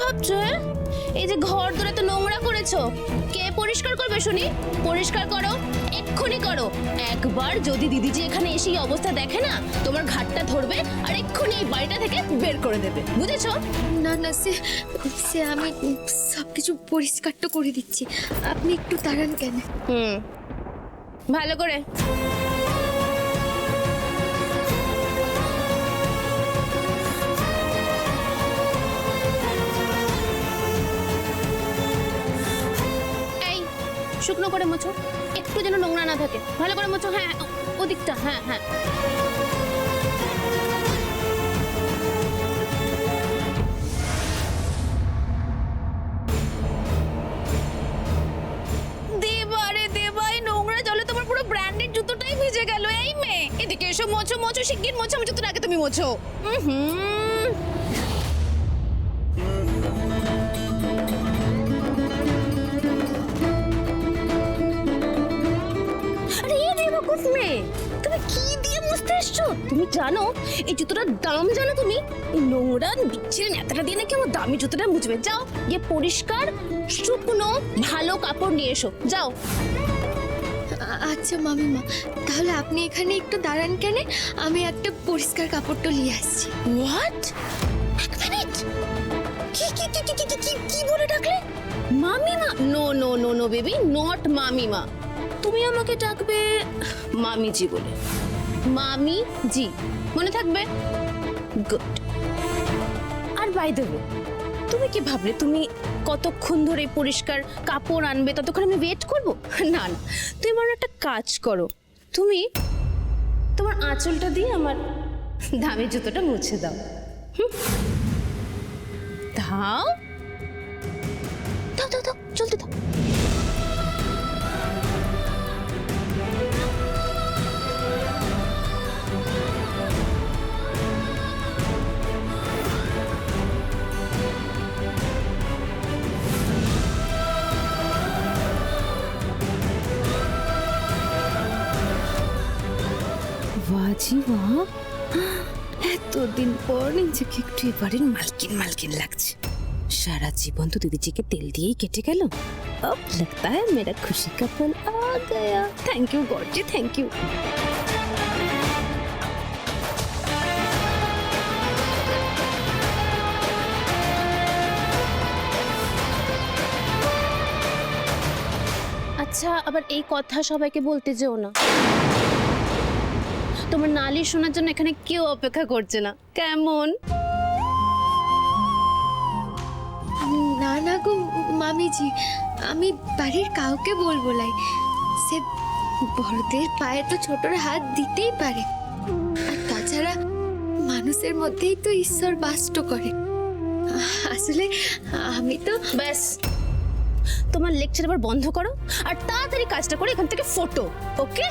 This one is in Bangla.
ভাবছ হ্যাঁ? এই যে ঘর ধরে তো নোংরা করেছ কে পরিষ্কার করবে শুনি? পরিষ্কার করো এক্ষুনি করো। একবার যদি দিদিজি এখানে এসে এই অবস্থা দেখে না তোমার ঘাটটা ধরবে আর এক্ষুনি এই বাড়িটা থেকে বের করে দেবে। বুঝেছ? না না সে সে আমি সব কিছু পরিষ্কার তো করে দিচ্ছি। আপনি একটু দাঁড়ান কেন? হুম ভালো করে। শুকনো করে মোছো। একটু যেন নোংরা না থাকে। ভালো করে মোছো হ্যাঁ ওদিকটা হ্যাঁ হ্যাঁ। ভিজে গেল, এই মেয়ে। এদিকে এসো, মোছো মোছো, শিগগির মোছো আমি জুতোটা আগে তুমি মোছো। হুম। বেকুফ মেয়ে তুমি কি দিয়ে মুছতে এসছো? তুমি জানো এই জুতোটার দাম জানো তুমি? এই নোংরা বিচ্ছিরি নেতাটা দিয়ে নাকি আমার দামি জুতোটা মুছবে। যাও গিয়ে পরিষ্কার শুকনো ভালো কাপড় নিয়ে এসো। যাও। আচ্ছা মামিমা তাহলে আপনি এখানে একটু দাঁড়ান কেন? আমি একটা পরিষ্কার কাপড়টা নিয়ে আসছি। হোয়াট এক মিনিট কি কি কি কি কি কি বলে ডাকলে? মামিমা! No no no no baby not মামিমা। তুমি আমাকে ডাকবে মামিজি বলে। মামি জি মনে থাকবে? গুড আর বাই দেবো তুমি কি ভাবলে তুমি কতক্ষণ ধরে পরিষ্কার কাপড় আনবে, ততক্ষণ আমি ওয়েট করব? না না, তুমি আমার একটা কাজ করো। তুমি তোমার আঁচলটা দিয়ে আমার দামি জুতোটা মুছে দাও। দাও। দাও দাও দাও, চলতে দাও। বাজি বাহ এতদিন পর নিজেকে একটু এবারের মালকিন মালকিন লাগছে সারা জীবন তো দিদিজিকে তেল দিয়েই কেটে গেল अब लगता है मेरा खुशी का पल आ गया thank you god ji thank you আচ্ছা আবার এই কথা সবাইকে বলতে যেও না তোমার নালিশ শোনার জন্য এখানে কেউ অপেক্ষা করছে না। কেমন? না না গো মামিজি আমি বাড়ির কাউকে বলব লাই সে বড়দের পায়ে তো ছোটরা হাত দিতেই পারে। আর তাছাড়া মানুষের মধ্যেই তো ঈশ্বর বাস্ত করে। আসলে আমি তো ব্যাস। তোমার লেকচার এবার বন্ধ করো আর তাড়াতাড়ি কাজটা করে এখান থেকে ফটো ওকে?